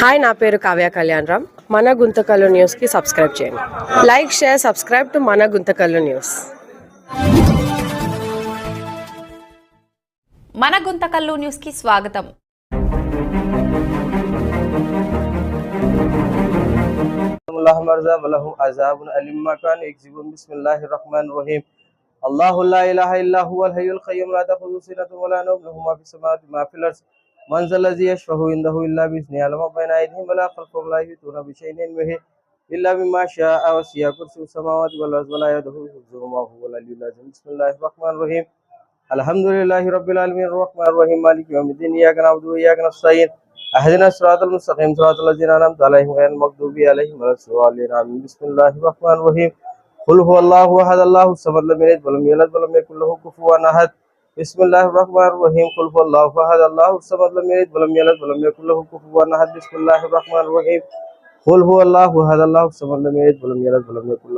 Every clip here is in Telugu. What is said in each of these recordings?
హాయ్ నా పేరు కావ్య కళ్యాణ్ రామ్ మన గుంతకల్లు న్యూస్కి సబ్స్క్రైబ్ చేయండి లైక్ షేర్ సబ్స్క్రైబ్ టు మన గుంతకల్లు న్యూస్ మన గుంతకల్లు న్యూస్ కి స్వాగతం الله مرزا ولهم عذاب أليم ما كان يكذبون بسم الله الرحمن الرحيم الله لا إله إلا هو الحي القيوم لا تأخذه سنة ولا نوم له ما في السماوات ما في الأرض من ذا الذي يشفع عنده إلا بإذنه يعلم بين أيديهم ولا خلفهم لا يحيطون بشيء من علمه إلا بما شاء وسع كرسي السماوات والأرض ولا يؤوده حفظهما وهو العلي العظيم بسم الله الرحمن الرحيم. الحمد لله رب العالمين الرحمن الرحيم مالك يوم الدين إياك نعبد وإياك نستعين. اهدنا الصراط المستقيم صراط الذين أنعمت عليهم غير المغضوب عليهم ولا الضالين. آمين. بسم الله الرحمن الرحيم. قل هو الله أحد الله الصمد لم يلد ولم يولد ولم يكن له كفوا أحد. বিসমিল্লাহ রহমান রহিম কুলফুল্লাহ ফাহাদ আল্লাহ সামাদ, লাম ইয়ালিদ ওয়া লাম ইয়ালাদ ওয়া লাম ইয়াকুল লাহু কুফুওয়ান আহাদ। বিসমিল্লাহ রহমান রহিম কুল হুয়াল্লাহু আহাদ, আল্লাহ সামাদ, লাম ইয়ালিদ ওয়া লাম ইয়ালাদ ওয়া লাম ইয়াকুল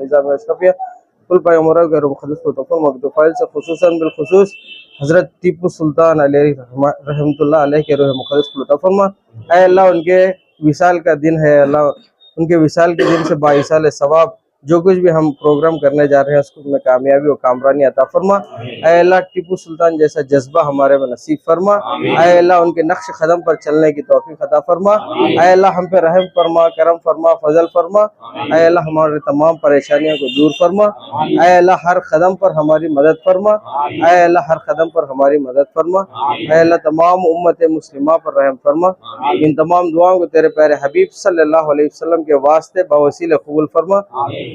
निजाम कुल पैगमरा गैर मुखदसफ़ोन मकदफ़ाइल से खसूस बिलखसूस हज़रत टीपू सुल्तान रहमतुल्ला के रूह मुखदस लुफ़रमा अल्लाह उनके विशाल का दिन है अल्लाह उनके विशाल के दिन से बाईसाल सवाब जो कुछ भी हम प्रोग्राम करने जा रहे हैं उसको में कामयाबी और कामरानी अता फरमा। अल्लाह टिपू सुल्तान जैसा जज्बा हमारे में नसीब फरमा। अल्लाह उनके नक्श कदम पर चलने की तोफ़ी अता फरमा। अल्लाह हम पे रहम फरमा करम फरमा फजल फरमा। अल्लाह हमारे तमाम परेशानियों को दूर फरमा। अल्लाह हर कदम पर हमारी मदद फरमा। अल्लाह हर कदम पर हमारी मदद फरमा। अल्लाह तमाम उम्मत मुस्लिम पर रहम फरमा। इन तमाम दुआओं को तेरे प्यारे हबीब सल्लल्लाहु अलैहि के वास्ते बवसील कबूल फरमा।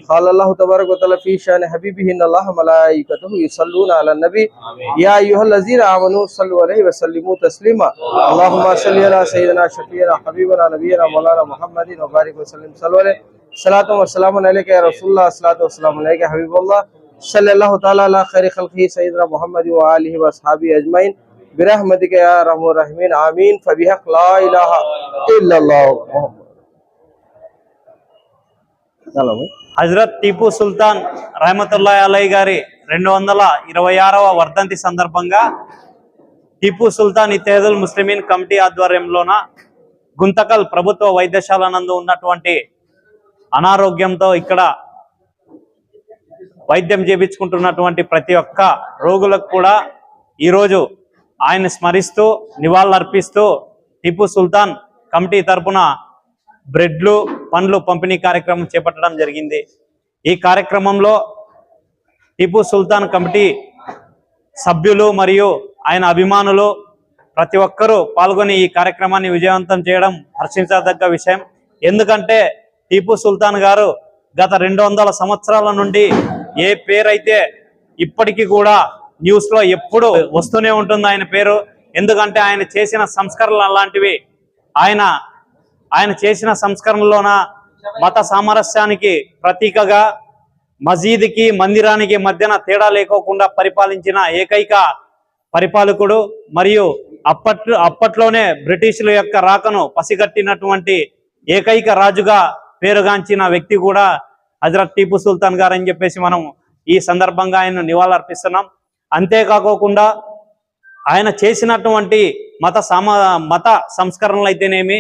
قال الله تبارك وتعالى في شأن حبيبه ان الله ملائكته يصلون على النبي. يا أيها الذين آمنوا صلوا عليه وسلموا تسليما. اللهم صل على سيدنا شفيعنا حبيبنا نبينا مولانا محمد وبارك وسلم. صلوا عليه. صلاة والسلام عليك يا رسول الله. صلاة والسلام عليك يا حبيب الله. صلى الله تعالى على خير خلقه سيدنا محمد وآله وأصحابه أجمعين. برحمتك يا رحم الرحيم آمين. فبحق لا إله إلا الله. హజరత్ టీపు సుల్తాన్ రహమతుల్లా అలయ్ గారి రెండు వందల ఇరవై ఆరవ వర్ధంతి సందర్భంగా టీపు సుల్తాన్ ఇతేదుల్ ముస్లిమీన్ కమిటీ ఆధ్వర్యంలోన గుంతకల్ ప్రభుత్వ వైద్యశాల నందు ఉన్నటువంటి అనారోగ్యంతో ఇక్కడ వైద్యం చేపించుకుంటున్నటువంటి ప్రతి ఒక్క రోగులకు కూడా ఈరోజు ఆయన స్మరిస్తూ నివాళులర్పిస్తూ టిపు సుల్తాన్ కమిటీ తరపున బ్రెడ్లు పండ్లు పంపిణీ కార్యక్రమం చేపట్టడం జరిగింది. ఈ కార్యక్రమంలో టిపు సుల్తాన్ కమిటీ సభ్యులు మరియు ఆయన అభిమానులు ప్రతి ఒక్కరూ పాల్గొని ఈ కార్యక్రమాన్ని విజయవంతం చేయడం హర్షించదగ్గ విషయం. ఎందుకంటే టిపు సుల్తాన్ గారు గత రెండు వందల సంవత్సరాల నుండి ఏ పేరైతే ఇప్పటికీ కూడా న్యూస్లో ఎప్పుడు వస్తూనే ఉంటుంది ఆయన పేరు. ఎందుకంటే ఆయన చేసిన సంస్కరణలు అలాంటివి ఆయన ఆయన చేసిన సంస్కరణలోన మత సామరస్యానికి ప్రతీకగా మసీదుకి మందిరానికి మధ్యన తేడా లేకోకుండా పరిపాలించిన ఏకైక పరిపాలకుడు మరియు అప్పట్లో అప్పట్లోనే బ్రిటిషుల యొక్క రాకను పసిగట్టినటువంటి ఏకైక రాజుగా పేరుగాంచిన వ్యక్తి కూడా హజరత్ టీపు సుల్తాన్ గారు అని చెప్పేసి మనం ఈ సందర్భంగా ఆయన నివాళులర్పిస్తున్నాం. అంతేకాకోకుండా ఆయన చేసినటువంటి మత సమ మత సంస్కరణలు అయితేనేమి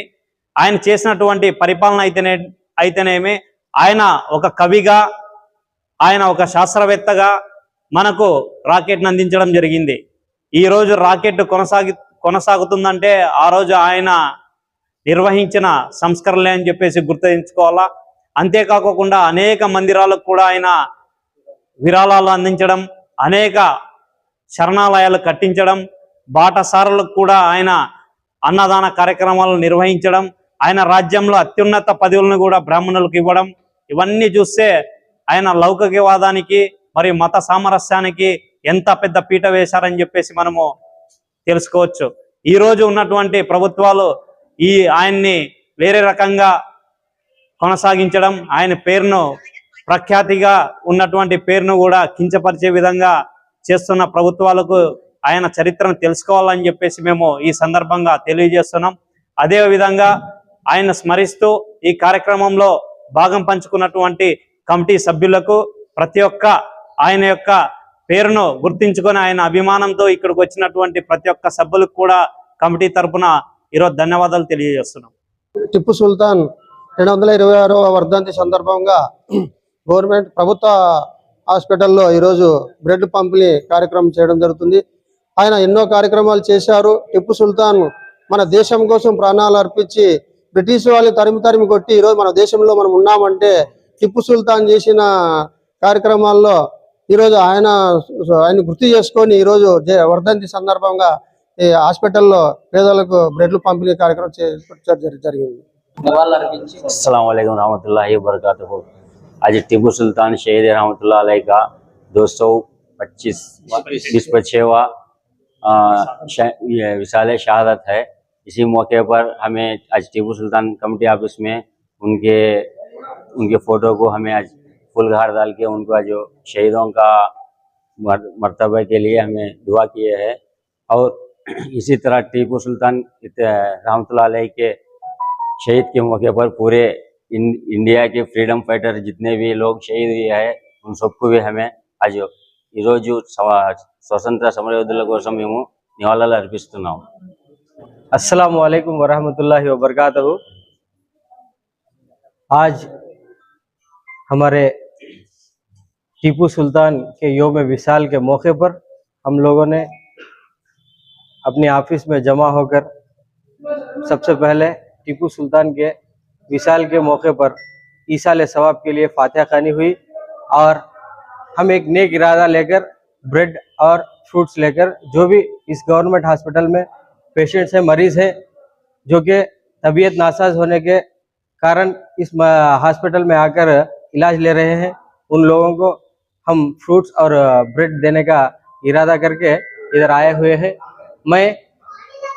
ఆయన చేసినటువంటి పరిపాలన అయితేనే అయితేనేమి ఆయన ఒక కవిగా ఆయన ఒక శాస్త్రవేత్తగా మనకు రాకెట్ను అందించడం జరిగింది. ఈరోజు రాకెట్ కొనసాగి కొనసాగుతుందంటే ఆ రోజు ఆయన నిర్వహించిన సంస్కరణలే అని చెప్పేసి గుర్తించుకోవాలా? అంతేకాకుండా అనేక మందిరాలకు కూడా ఆయన విరాళాలు అందించడం అనేక శరణాలయాలు కట్టించడం బాటసారులకు కూడా ఆయన అన్నదాన కార్యక్రమాలు నిర్వహించడం ఆయన రాజ్యంలో అత్యున్నత పదవులను కూడా బ్రాహ్మణులకు ఇవ్వడం ఇవన్నీ చూస్తే ఆయన లౌకికవాదానికి మరియు మత సామరస్యానికి ఎంత పెద్ద పీట వేశారని చెప్పేసి మనము తెలుసుకోవచ్చు. ఈ రోజు ఉన్నటువంటి ప్రభుత్వాలు ఈ ఆయన్ని వేరే రకంగా కొనసాగించడం ఆయన పేరును ప్రఖ్యాతిగా ఉన్నటువంటి పేరును కూడా కించపరిచే విధంగా చేస్తున్న ప్రభుత్వాలకు ఆయన చరిత్రను తెలుసుకోవాలని చెప్పేసి మేము ఈ సందర్భంగా తెలియజేస్తున్నాం. అదే విధంగా ఆయన స్మరిస్తూ ఈ కార్యక్రమంలో భాగం పంచుకున్నటువంటి కమిటీ సభ్యులకు ప్రతి ఒక్క ఆయన యొక్క పేరును గుర్తించుకొని ఆయన అభిమానంతో ఇక్కడికి వచ్చినటువంటి ప్రతి ఒక్క సభ్యులకు కూడా కమిటీ తరపున ఈరోజు ధన్యవాదాలు తెలియజేస్తున్నాం. టిప్పు సుల్తాన్ రెండు వందల ఇరవై ఆరవ వర్ధంతి సందర్భంగా గవర్నమెంట్ ప్రభుత్వ హాస్పిటల్లో ఈరోజు బ్రెడ్ పంపిణీ కార్యక్రమం చేయడం జరుగుతుంది. ఆయన ఎన్నో కార్యక్రమాలు చేశారు. టిప్పు సుల్తాన్ మన దేశం కోసం ప్రాణాలు అర్పించి బ్రిటిష్ వాళ్ళని తరిమి తరిమి కొట్టి ఈరోజు మన దేశంలో మనం ఉన్నామంటే టిప్పు సుల్తాన్ చేసిన కార్యక్రమాల్లో ఈరోజు ఆయన ఆయన గుర్తు చేసుకొని ఈరోజు జ- వర్ధంతి సందర్భంగా ఈ హాస్పిటల్లో పేదలకు బ్రెడ్లు పంపిణీ కార్యక్రమం చే- జరి- జరిగింది अस्सलाम वालेकुम रहमतुल्लाहि वबरकातुहू आज टीपू सुल्तान शहीद रहमतुल्लाह अलैह का दो सौ पच्चीस छवा विशाल शहादत है इसी मौके पर हमें आज टीपू सुल्तान कमेटी ऑफिस में उनके उनके फोटो को हमें आज फुलहार डाल के उनको जो शहीदों का मर- मर्तबे के लिए हमें दुआ किए हैं और इसी तरह टीपू सुल्तान रहमतुल्लाह अलैह के शहीद के मौके पर पूरे इन, इंडिया के फ्रीडम फाइटर जितने भी लोग शहीद हुए हैं उन सबको भी हमें आज ఈరోజు స్వ- స్వతంత్ర సమరయోధుల కోసం మేము నివాళులు అర్పిస్తున్నాము अस्सलाम वालेकुम वरहमतुल्लाहि वबरकातुहू आज हमारे टीपू सुल्तान के योम विशाल के मौके पर हम लोगों ने अपने ऑफ़िस में जमा होकर सबसे पहले टीपू सुल्तान के विशाल के मौके पर ईसाल सवाब के लिए फातिहा खानी हुई और हम एक नेक इरादा लेकर ब्रेड और फ्रूट्स लेकर जो भी इस गवर्नमेंट हॉस्पिटल में पेशेंट्स हैं, मरीज़ हैं, जो कि तबीयत नासाज होने के कारण इस हॉस्पिटल में आकर इलाज ले रहे हैं। उन लोगों को हम फ्रूट्स और ब्रेड देने का इरादा करके इधर आए हुए हैं। मैं,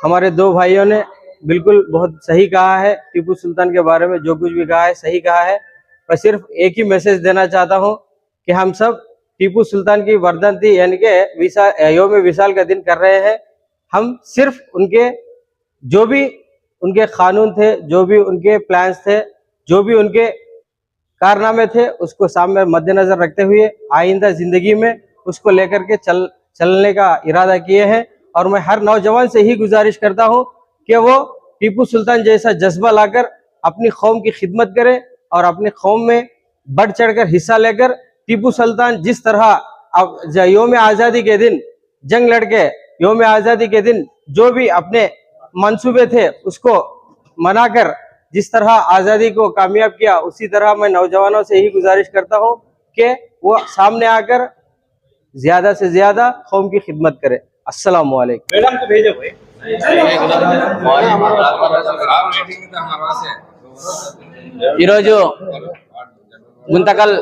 हमारे दो भाइयों ने बिल्कुल बहुत सही कहा है, टीपू सुल्तान के बारे में जो कुछ भी कहा है, सही कहा है। मैं सिर्फ़ एक ही मैसेज देना चाहता हूँ कि हम सब टीपू सुल्तान की वर्धंती यानी कि विशाल योम विशाल का दिन कर रहे हैं। हम सिर्फ़ उनके, जो भी उनके कानून थे, जो भी उनके प्लान्स थे, जो भी उनके कारनामे थे, उसको सामने मद्देनजर रखते हुए आइंदा ज़िंदगी में उसको लेकर के चल, चलने का इरादा किए हैं। और मैं हर नौजवान से ही गुजारिश करता हूँ कि वो टीपू सुल्तान जैसा जज्बा लाकर अपनी कौम की खिदमत करे और अपनी कौम में बढ़ चढ़कर हिस्सा लेकर टीपू सुल्तान जिस तरह अब योम आज़ादी के दिन जंग लड़के योम आज़ादी के दिन जो भी अपने मंसूबे थे उसको मनाकर जिस तरह आज़ादी को कामयाब किया उसी तरह मैं नौजवानों से ही गुजारिश करता हूँ कि वो सामने आकर ज्यादा से ज्यादा कौम की खिदमत करे अस्सलाम वालेकुम ఈరోజు గుంతకల్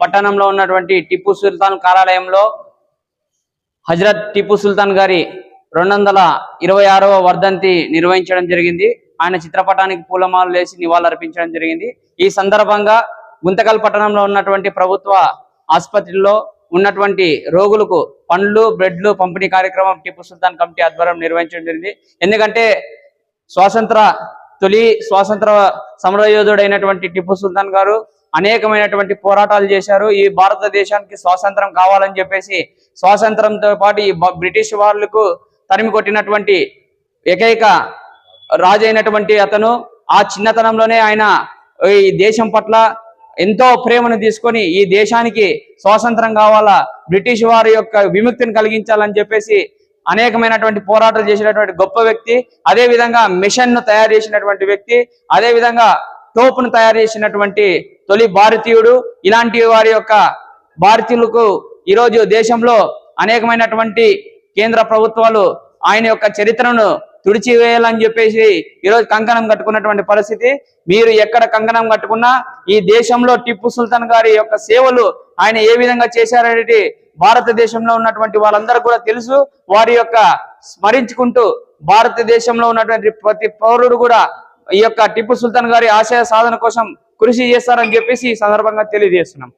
పట్టణంలో ఉన్నటువంటి టిప్పు సుల్తాన్ కార్యాలయంలో హజరత్ టిప్పు సుల్తాన్ గారి రెండు వందల ఇరవై ఆరవ వర్ధంతి నిర్వహించడం జరిగింది. ఆయన చిత్రపటానికి పూలమాలలు వేసి నివాళులర్పించడం జరిగింది. ఈ సందర్భంగా గుంతకల్ పట్టణంలో ఉన్నటువంటి ప్రభుత్వ ఆసుపత్రిలో ఉన్నటువంటి రోగులకు పండ్లు బ్రెడ్లు పంపిణీ కార్యక్రమం టిప్పు సుల్తాన్ కమిటీ ఆధ్వర్యం నిర్వహించడం జరిగింది. ఎందుకంటే స్వాతంత్ర తొలి స్వాతంత్ర సమరయోధుడైనటువంటి టిప్పు సుల్తాన్ గారు అనేకమైనటువంటి పోరాటాలు చేశారు. ఈ భారతదేశానికి స్వాతంత్రం కావాలని చెప్పేసి స్వాతంత్రంతో పాటు ఈ బ్రిటిష్ వాళ్ళకు తరిమి కొట్టినటువంటి ఏకైక రాజు అయినటువంటి అతను ఆ చిన్నతనంలోనే ఆయన ఈ దేశం పట్ల ఎంతో ప్రేమను తీసుకొని ఈ దేశానికి స్వాతంత్రం కావాలా బ్రిటిష్ వారి యొక్క విముక్తిని కలిగించాలని చెప్పేసి అనేకమైనటువంటి పోరాటాలు చేసినటువంటి గొప్ప వ్యక్తి అదే విధంగా మిషన్ను తయారు చేసినటువంటి వ్యక్తి అదే విధంగా తోపును తయారు చేసినటువంటి తొలి భారతీయుడు. ఇలాంటి వారి యొక్క భారతీయులకు ఈరోజు దేశంలో అనేకమైనటువంటి కేంద్ర ప్రభుత్వాలు ఆయన యొక్క చరిత్రను తుడిచివేయాలని చెప్పేసి ఈరోజు కంకణం కట్టుకున్నటువంటి పరిస్థితి. మీరు ఎక్కడ కంకణం కట్టుకున్నా ఈ దేశంలో టిప్పు సుల్తాన్ గారి యొక్క సేవలు ఆయన ఏ విధంగా చేశారనేది భారతదేశంలో ఉన్నటువంటి వాళ్ళందరూ కూడా తెలుసు. వారి యొక్క స్మరించుకుంటూ భారతదేశంలో ఉన్నటువంటి ప్రతి పౌరుడు కూడా ఈ యొక్క టిప్పు సుల్తాన్ గారి ఆశయ సాధన కోసం కృషి చేస్తారని చెప్పేసి ఈ సందర్భంగా తెలియజేస్తున్నాం.